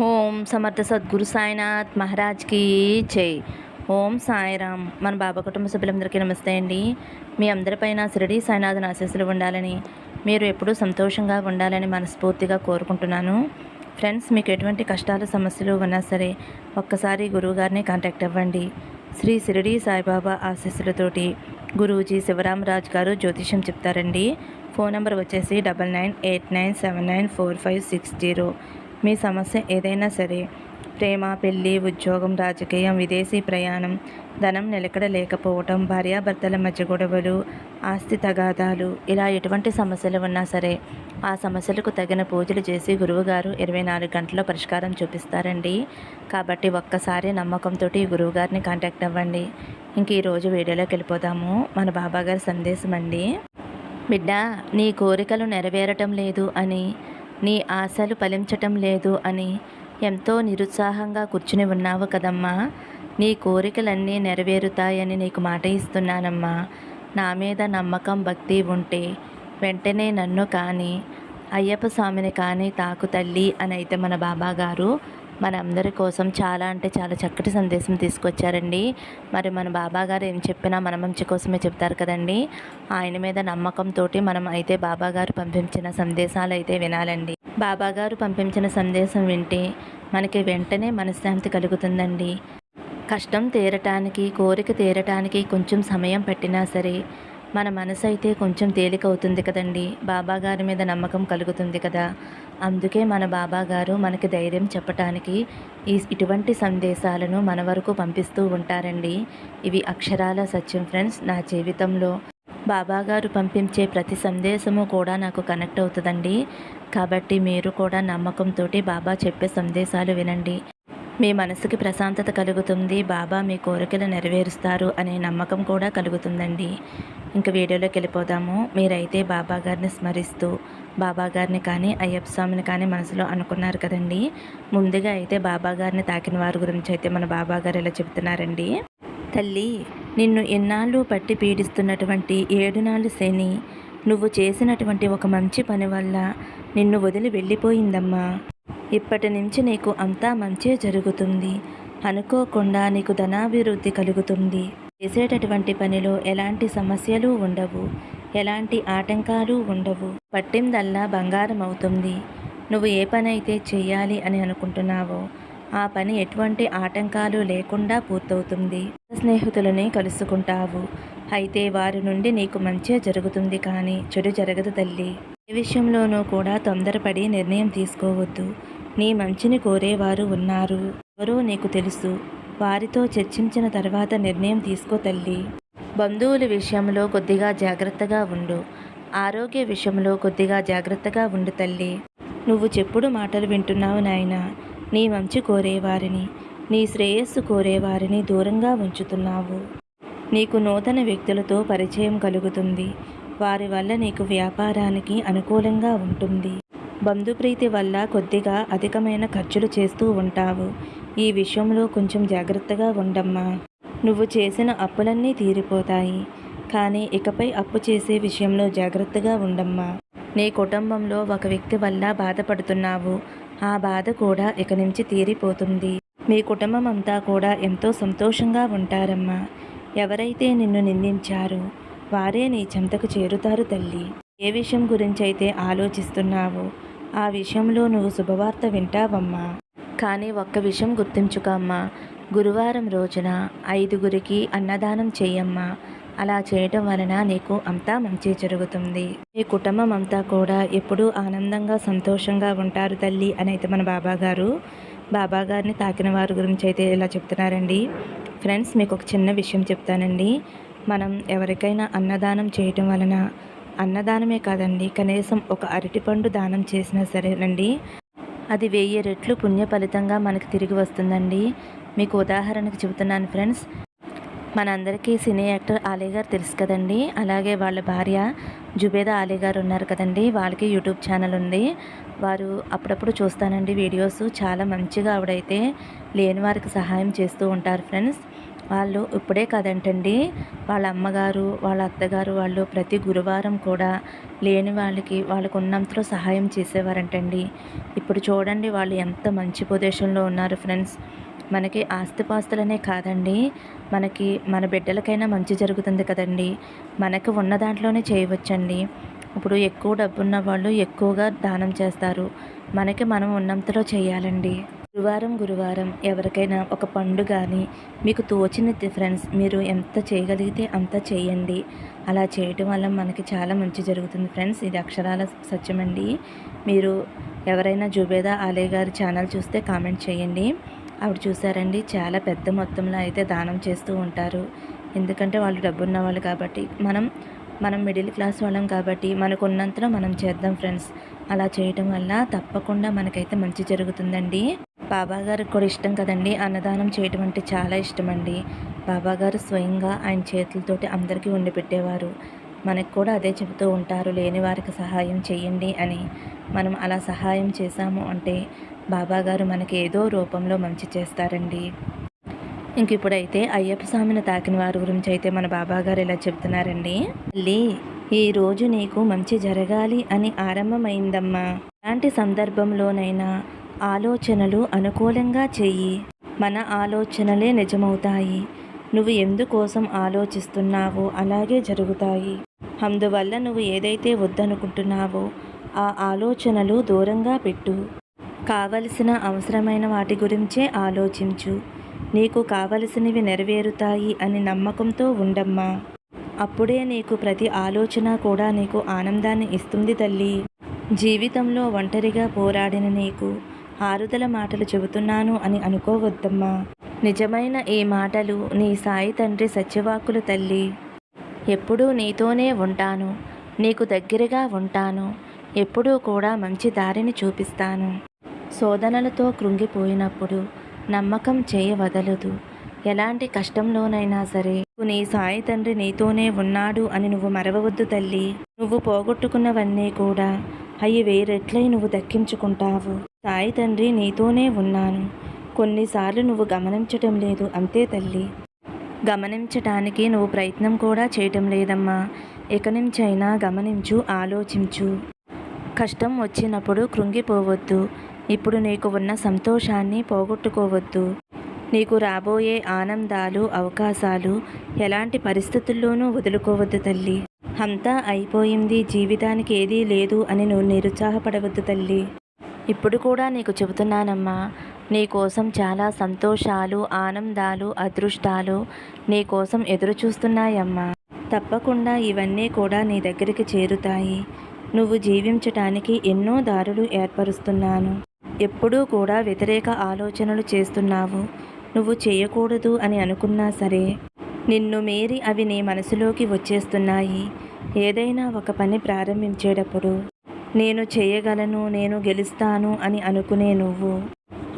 ఓం సమర్థ సద్గురు సాయినాథ్ మహారాజ్కి జై. ఓం సాయిరామ్. మన బాబా కుటుంబ సభ్యులందరికీ నమస్తే అండి. మీ అందరిపైన శిరడి సాయినాథన్ ఆశీస్సులు ఉండాలని మీరు ఎప్పుడూ సంతోషంగా ఉండాలని మనస్ఫూర్తిగా కోరుకుంటున్నాను. ఫ్రెండ్స్ మీకు ఎటువంటి కష్టాలు సమస్యలు ఉన్నా సరే ఒక్కసారి గురువుగారిని కాంటాక్ట్ అవ్వండి. శ్రీ శిరడి సాయిబాబా ఆశీస్సులతోటి గురూజీ శివరామరాజు గారు జ్యోతిషం చెప్తారండి. ఫోన్ నెంబర్ వచ్చేసి double nine eight nine seven nine four five six zero. మీ సమస్య ఏదైనా సరే ప్రేమ పెళ్ళి ఉద్యోగం రాజకీయం విదేశీ ప్రయాణం ధనం నిలకడ లేకపోవటం భార్యాభర్తల మధ్య గొడవలు ఆస్తి తగాదాలు ఇలా ఎటువంటి సమస్యలు ఉన్నా సరే ఆ సమస్యలకు తగిన పూజలు చేసి గురువుగారు ఇరవై నాలుగు గంటల్లో పరిష్కారం చూపిస్తారండి. కాబట్టి ఒక్కసారి నమ్మకంతో ఈ గురువుగారిని కాంటాక్ట్ అవ్వండి. ఇంక ఈరోజు వీడియోలోకి వెళ్ళిపోదాము. మన బాబాగారి సందేశం అండి బిడ్డ నీ కోరికలు నెరవేరటం లేదు అని నీ ఆశలు ఫలించటం లేదు అని ఎంతో నిరుత్సాహంగా కూర్చుని ఉన్నావు కదమ్మా. నీ కోరికలన్నీ నెరవేరుతాయని నీకు మాట ఇస్తున్నానమ్మా. నా మీద నమ్మకం భక్తి ఉంటే వెంటనే నన్ను కానీ అయ్యప్ప స్వామిని కానీ తాకు తల్లి అని అయితే మన బాబాగారు మనందరి మన అందరి కోసం చాలా అంటే చాలా చక్కటి సందేశం తీసుకొచ్చారండి. మరి మన బాబా గారు ఏం చెప్పినా మన మంచి కోసమే చెప్తారు కదండి. ఆయన మీద నమ్మకంతో మనం అయితే బాబా గారు పంపించిన సందేశాలు అయితే వినాలండి. బాబా గారు పంపించిన సందేశం వింటే మనకి వెంటనే మనశ్శాంతి కలుగుతుందండి. కష్టం తీరటానికి కోరిక తీరటానికి కొంచెం సమయం పట్టినా సరే మన మనసు అయితే కొంచెం తేలికవుతుంది కదండి. బాబా గారి మీద నమ్మకం కలుగుతుంది కదా. అందుకే మన బాబా గారు మనకి ధైర్యం చెప్పటానికి ఈ ఇటువంటి సందేశాలను మన వరకు పంపిస్తూ ఉంటారండి. ఇవి అక్షరాల సత్యం ఫ్రెండ్స్ నా జీవితంలో. బాబాగారు పంపించే ప్రతి సందేశము కూడా నాకు కనెక్ట్ అవుతుందండి. కాబట్టి మీరు కూడా నమ్మకంతో బాబా చెప్పే సందేశాలు వినండి. మీ మనసుకి ప్రశాంతత కలుగుతుంది. బాబా మీ కోరికలు నెరవేరుస్తారు అనే నమ్మకం కూడా కలుగుతుందండి. ఇంక వీడియోలోకి వెళ్ళిపోదాము. మీరైతే బాబా గారిని స్మరిస్తూ బాబా గారిని కానీ అయ్యప్ప స్వామిని కానీ మనసులో అనుకున్నారు కదండి. ముందుగా అయితే బాబా గారిని తాకిన వారి గురించి అయితే మన బాబా గారు ఇలా చెప్తున్నారండి తల్లి నిన్ను ఎన్నాళ్ళు పట్టి పీడిస్తున్నటువంటి ఏడు నాళ్ళు శని నువ్వు చేసినటువంటి ఒక మంచి పని వల్ల నిన్ను వదిలి వెళ్ళిపోయిందమ్మా. ఇప్పటి నుంచి నీకు అంతా మంచే జరుగుతుంది. అనుకోకుండా నీకు ధనాభివృద్ధి కలుగుతుంది. చేసేటటువంటి పనిలో ఎలాంటి సమస్యలు ఉండవు. ఎలాంటి ఆటంకాలు ఉండవు. పట్టిందల్లా బంగారం అవుతుంది నువ్వు ఏ పని అయితే చేయాలి అని అనుకుంటున్నావో ఆ పని ఎటువంటి ఆటంకాలు లేకుండా పూర్తవుతుంది. స్నేహితులని కలుసుకుంటావు. అయితే వారి నుండి నీకు మంచే జరుగుతుంది కానీ చెడు జరగదు తల్లి. ఏ విషయంలోనూ కూడా తొందరపడి నిర్ణయం తీసుకోవద్దు. నీ మంచిని కోరేవారు ఉన్నారు. ఎవరో నీకు తెలుసు. వారితో చర్చించిన తర్వాత నిర్ణయం తీసుకో తల్లి. బంధువుల విషయంలో కొద్దిగా జాగ్రత్తగా ఉండు. ఆరోగ్య విషయంలో కొద్దిగా జాగ్రత్తగా ఉండు తల్లి. నువ్వు చెప్పుడు మాటలు వింటున్నావు నాయన. నీ మంచి కోరేవారిని నీ శ్రేయస్సు కోరేవారిని దూరంగా ఉంచుతున్నావు. నీకు నూతన వ్యక్తులతో పరిచయం కలుగుతుంది. వారి వల్ల నీకు వ్యాపారానికి అనుకూలంగా ఉంటుంది. బంధుప్రీతి వల్ల కొద్దిగా అధికమైన ఖర్చులు చేస్తూ ఉంటావు. ఈ విషయంలో కొంచెం జాగ్రత్తగా ఉండమ్మా. నువ్వు చేసిన అప్పులన్నీ తీరిపోతాయి. కానీ ఇకపై అప్పు చేసే విషయంలో జాగ్రత్తగా ఉండమ్మా. నీ కుటుంబంలో ఒక వ్యక్తి వల్ల బాధపడుతున్నావు. ఆ బాధ కూడా ఇక నుంచి తీరిపోతుంది. మీ కుటుంబం అంతా కూడా ఎంతో సంతోషంగా ఉంటారమ్మా. ఎవరైతే నిన్ను నిందించారో వారే నీ చెంతకు చేరుతారు తల్లి. ఏ విషయం గురించి అయితే ఆలోచిస్తున్నావో? ఆ విషయంలో నువ్వు శుభవార్త వింటావమ్మా. కానీ ఒక్క విషయం గుర్తుంచుకో అమ్మా. గురువారం రోజున ఐదుగురికి అన్నదానం చెయ్యమ్మా. అలా చేయటం వలన నీకు అంతా మంచి జరుగుతుంది. మీ కుటుంబం అంతా కూడా ఎప్పుడూ ఆనందంగా సంతోషంగా ఉంటారు తల్లి అని అయితే మన బాబా గారు బాబా గారిని తాకిన వారి గురించి అయితే ఇలా చెప్తున్నారండి. ఫ్రెండ్స్ మీకు ఒక చిన్న విషయం చెప్తానండి. మనం ఎవరికైనా అన్నదానం చేయటం వలన అన్నదానమే కాదండి. కనీసం ఒక అరటిపండు దానం చేసినా సరేనండి. అది వెయ్యి రెట్లు పుణ్య ఫలితంగా మనకి తిరిగి వస్తుందండి. మీకు ఉదాహరణకు చెబుతున్నాను ఫ్రెండ్స్. మనందరికీ సినీ యాక్టర్ ఆలయ గారు తెలుసు కదండి. అలాగే వాళ్ళ భార్య జుబేదా ఆలయ గారు ఉన్నారు కదండి. వాళ్ళకి యూట్యూబ్ ఛానల్ ఉంది. వారు అప్పుడప్పుడు చూస్తానండి వీడియోస్. చాలా మంచిగా ఆవిడైతే లేని వారికి సహాయం చేస్తూ ఉంటారు ఫ్రెండ్స్. వాళ్ళు ఇప్పుడే కదంటండి. వాళ్ళ అమ్మగారు వాళ్ళ అత్తగారు వాళ్ళు ప్రతి గురువారం కూడా లేని వాళ్ళకి వాళ్ళకు ఉన్నంతలో సహాయం చేసేవారంటండి. ఇప్పుడు చూడండి వాళ్ళు ఎంత మంచి పొజిషన్లో ఉన్నారు ఫ్రెండ్స్. మనకి ఆస్తిపాస్తులనే కాదండి. మనకి మన బిడ్డలకైనా మంచి జరుగుతుంది కదండి. మనకు ఉన్న దాంట్లోనే చేయవచ్చండి. ఇప్పుడు ఎక్కువ డబ్బున్న వాళ్ళు ఎక్కువగా దానం చేస్తారు. మనకి మనం ఉన్నంతలో చేయాలండి. గురువారం గురువారం ఎవరికైనా ఒక పండు కానీ మీకు తోచిన ఫ్రెండ్స్ మీరు ఎంత చేయగలిగితే అంత చేయండి. అలా చేయటం వల్ల మనకి చాలా మంచి జరుగుతుంది ఫ్రెండ్స్. ఇది అక్షరాల సత్యమండి మీరు ఎవరైనా జుబేదా ఆలయ గారి ఛానల్ చూస్తే కామెంట్ చేయండి. ఆవిడ చూసారండి చాలా పెద్ద మొత్తంలో అయితే దానం చేస్తూ ఉంటారు. ఎందుకంటే వాళ్ళు డబ్బున్న వాళ్ళు కాబట్టి మనం మనం మిడిల్ క్లాస్ వాళ్ళం కాబట్టి మనకు ఉన్నంతలో మనం చేద్దాం ఫ్రెండ్స్ అలా చేయటం వల్ల తప్పకుండా మనకైతే మంచి జరుగుతుందండి. బాబా గారికి కూడా ఇష్టం కదండి. అన్నదానం చేయటం అంటే చాలా ఇష్టం అండి బాబా గారు స్వయంగా ఆయన చేతులతోటి అందరికీ వండి పెట్టేవారు. మనకు కూడా అదే చెబుతూ ఉంటారు లేని వారికి సహాయం చేయండి అని. మనం అలా సహాయం చేశాము అంటే బాబాగారు మనకి ఏదో రూపంలో మంచి చేస్తారండి. ఇంక ఇప్పుడైతే అయ్యప్ప స్వామిని తాకిన వారి గురించి అయితే మన బాబా గారు ఇలా చెప్తున్నారండి. మళ్ళీ ఈ రోజు నీకు మంచి జరగాలి అని ఆరంభమైందమ్మా. అలాంటి సందర్భంలోనైనా ఆలోచనలు అనుకూలంగా చెయ్యి. మన ఆలోచనలే నిజమవుతాయి. నువ్వు ఎందుకోసం ఆలోచిస్తున్నావో అలాగే జరుగుతాయి. అందువల్ల నువ్వు ఏదైతే వద్దనుకుంటున్నావో ఆ ఆలోచనలు దూరంగా పెట్టు. కావలసిన అవసరమైన వాటి గురించే ఆలోచించు. నీకు కావలసినవి నెరవేరుతాయి అని నమ్మకంతో ఉండమ్మా. అప్పుడే నీకు ప్రతి ఆలోచన కూడా నీకు ఆనందాన్ని ఇస్తుంది తల్లి. జీవితంలో ఒంటరిగా పోరాడిన నీకు ఆరుదల మాటలు చెబుతున్నాను అని అనుకోవద్దమ్మా. నిజమైన ఈ మాటలు నీ సాయి తండ్రి సత్యవాకులు తల్లి. ఎప్పుడూ నీతోనే ఉంటాను నీకు దగ్గరగా ఉంటాను ఎప్పుడూ కూడా మంచి దారిని చూపిస్తాను. శోధనలతో కృంగిపోయినప్పుడు నమ్మకం చేయవదలదు. ఎలాంటి కష్టంలోనైనా సరే. నీ సాయి తండ్రి నీతోనే ఉన్నాడు అని నువ్వు మరవవద్దు తల్లి. నువ్వు పోగొట్టుకున్నవన్నీ కూడా అవి వేరెట్లై నువ్వు దక్కించుకుంటావు. సాయి తండ్రి నీతోనే ఉన్నాను. కొన్నిసార్లు నువ్వు గమనించటం లేదు అంతే తల్లి. గమనించటానికి నువ్వు ప్రయత్నం కూడా చేయటం లేదమ్మా. ఇక నుంచైనా గమనించు ఆలోచించు. కష్టం వచ్చినప్పుడు కృంగిపోవద్దు. ఇప్పుడు నీకు ఉన్న సంతోషాన్ని పోగొట్టుకోవద్దు. నీకు రాబోయే ఆనందాలు అవకాశాలు ఎలాంటి పరిస్థితుల్లోనూ వదులుకోవద్దు తల్లి. అంతా అయిపోయింది జీవితానికి ఏదీ లేదు అని నువ్వు నిరుత్సాహపడవద్దు తల్లి. ఇప్పుడు కూడా నీకు చెబుతున్నానమ్మా నీ కోసం చాలా సంతోషాలు ఆనందాలు అదృష్టాలు నీ కోసం ఎదురు చూస్తున్నాయమ్మా తప్పకుండా ఇవన్నీ కూడా నీ దగ్గరికి చేరుతాయి. నువ్వు జీవించటానికి ఎన్నో దారులు ఏర్పరుస్తున్నాను. ఎప్పుడూ కూడా వ్యతిరేక ఆలోచనలు చేస్తున్నావు. నువ్వు చేయకూడదు అని అనుకున్నా సరే నిన్ను మీరి అవి నీ మనసులోకి వచ్చేస్తున్నాయి. ఏదైనా ఒక పని ప్రారంభించేటప్పుడు నేను చేయగలను నేను గెలుస్తాను అని అనుకునే నువ్వు.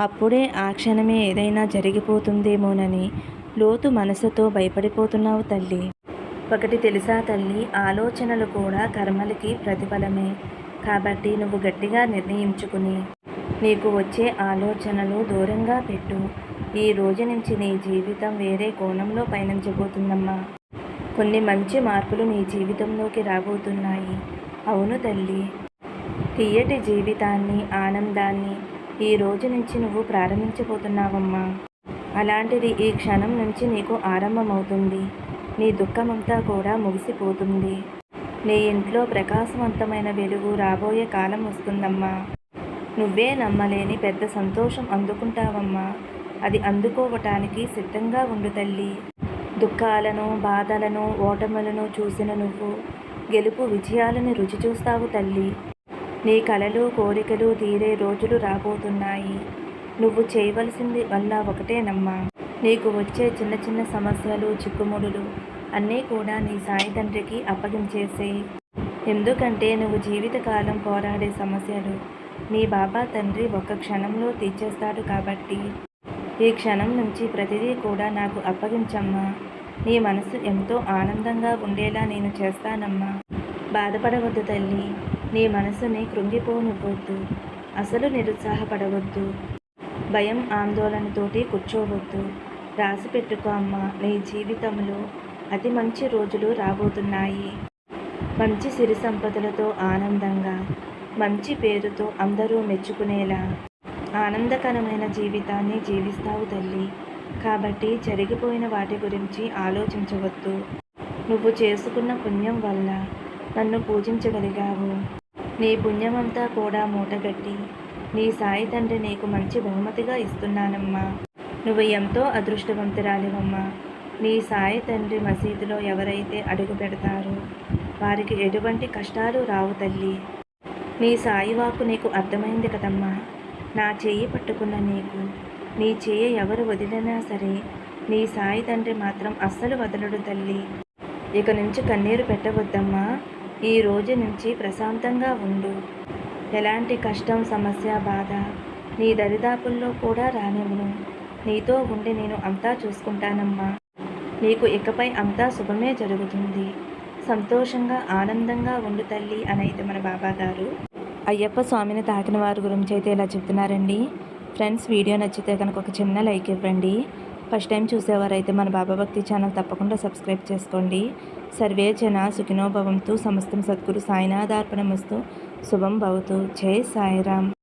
అప్పుడే ఆ క్షణమే ఏదైనా జరిగిపోతుందేమోనని లోతు మనసుతో భయపడిపోతున్నావు తల్లి. ఒకటి తెలుసా తల్లి ఆలోచనలు కూడా కర్మలకి ప్రతిఫలమే. కాబట్టి నువ్వు గట్టిగా నిర్ణయించుకుని నీకు వచ్చే ఆలోచనలు దూరంగా పెట్టు. ఈ రోజు నుంచి నీ జీవితం వేరే కోణంలో పయనించబోతుందమ్మా. కొన్ని మంచి మార్పులు నీ జీవితంలోకి రాబోతున్నాయి. అవును తల్లి. తీయటి జీవితాన్ని ఆనందాన్ని ఈ రోజు నుంచి నువ్వు ప్రారంభించబోతున్నావమ్మా. అలాంటిది ఈ క్షణం నుంచి నీకు ఆరంభమవుతుంది. నీ దుఃఖమంతా కూడా ముగిసిపోతుంది. నీ ఇంట్లో ప్రకాశవంతమైన వెలుగు రాబోయే కాలం వస్తుందమ్మా. నువ్వే నమ్మలేని పెద్ద సంతోషం అందుకుంటావమ్మా. అది అందుకోవటానికి సిద్ధంగా ఉండు తల్లి. దుఃఖాలను బాధలను ఓటములను చూసిన నువ్వు గెలుపు విజయాలను రుచి చూస్తావు తల్లి. నీ కలలు కోరికలు తీరే రోజులు రాబోతున్నాయి. నువ్వు చేయవలసింది వల్ల ఒకటేనమ్మా నీకు వచ్చే చిన్న చిన్న సమస్యలు చిక్కుముడులు అన్నీ కూడా నీ సాయి తండ్రికి అప్పగించేసేయి. ఎందుకంటే నువ్వు జీవితకాలం పోరాడే సమస్యలు. నీ బాబా తండ్రి ఒక క్షణంలో తీర్చేస్తాడు కాబట్టి ఈ క్షణం నుంచి ప్రతిదీ కూడా నాకు అప్పగించమ్మా. నీ మనసు ఎంతో ఆనందంగా ఉండేలా నేను చేస్తానమ్మా. బాధపడవద్దు తల్లి నీ మనసుని కృంగిపోనివ్వద్దు అసలు నిరుత్సాహపడవద్దు. భయం ఆందోళనతోటి కూర్చోవద్దు. రాసి పెట్టుకో అమ్మ నీ జీవితంలో అతి మంచి రోజులు రాబోతున్నాయి. మంచి సిరి సంపదలతో ఆనందంగా మంచి పేరుతో అందరూ మెచ్చుకునేలా. ఆనందకరమైన జీవితాన్ని జీవిస్తావు తల్లి. కాబట్టి జరిగిపోయిన వాటి గురించి ఆలోచించవద్దు. నువ్వు చేసుకున్న పుణ్యం వల్ల నన్ను పూజించగలిగావు. నీ పుణ్యమంతా కూడా మూటగట్టి నీ సాయి తండ్రి నీకు మంచి బహుమతిగా ఇస్తున్నానమ్మా. నువ్వు ఎంతో అదృష్టవంతురాలివమ్మా. నీ సాయి తండ్రి మసీదులో ఎవరైతే అడుగు పెడతారో వారికి ఎటువంటి కష్టాలు రావు తల్లి. నీ సాయివాకు నీకు అర్థమైంది కదమ్మా. నా చెయ్యి పట్టుకున్న నీకు నీ చెయ్యి ఎవరు వదిలినా సరే నీ సాయి తండ్రి మాత్రం అస్సలు వదలడు తల్లి. ఇక నుంచి కన్నీరు పెట్టవద్దమ్మా. ఈ రోజు నుంచి ప్రశాంతంగా ఉండు. ఎలాంటి కష్టం సమస్య బాధ నీ దరిదాపుల్లో కూడా రానివ్వను. నీతో ఉండి నేను అంతా చూసుకుంటానమ్మా. నీకు ఇకపై అంతా శుభమే జరుగుతుంది. సంతోషంగా ఆనందంగా ఉండు తల్లి అనైతే మన బాబా గారు అయ్యప్ప స్వామిని తాకిన వారి గురించి అయితే ఇలా చెప్తున్నారండి. ఫ్రెండ్స్ వీడియో నచ్చితే కనుక ఒక చిన్న లైక్ ఇవ్వండి. ఫస్ట్ టైం చూసేవారైతే మన బాబా భక్తి ఛానల్ తప్పకుండా సబ్స్క్రైబ్ చేసుకోండి. సర్వే జన సుఖినోభవంతు సమస్తం సద్గురు సాయినాథార్పణమస్తు. శుభం భవతు. జై సాయిరామ్.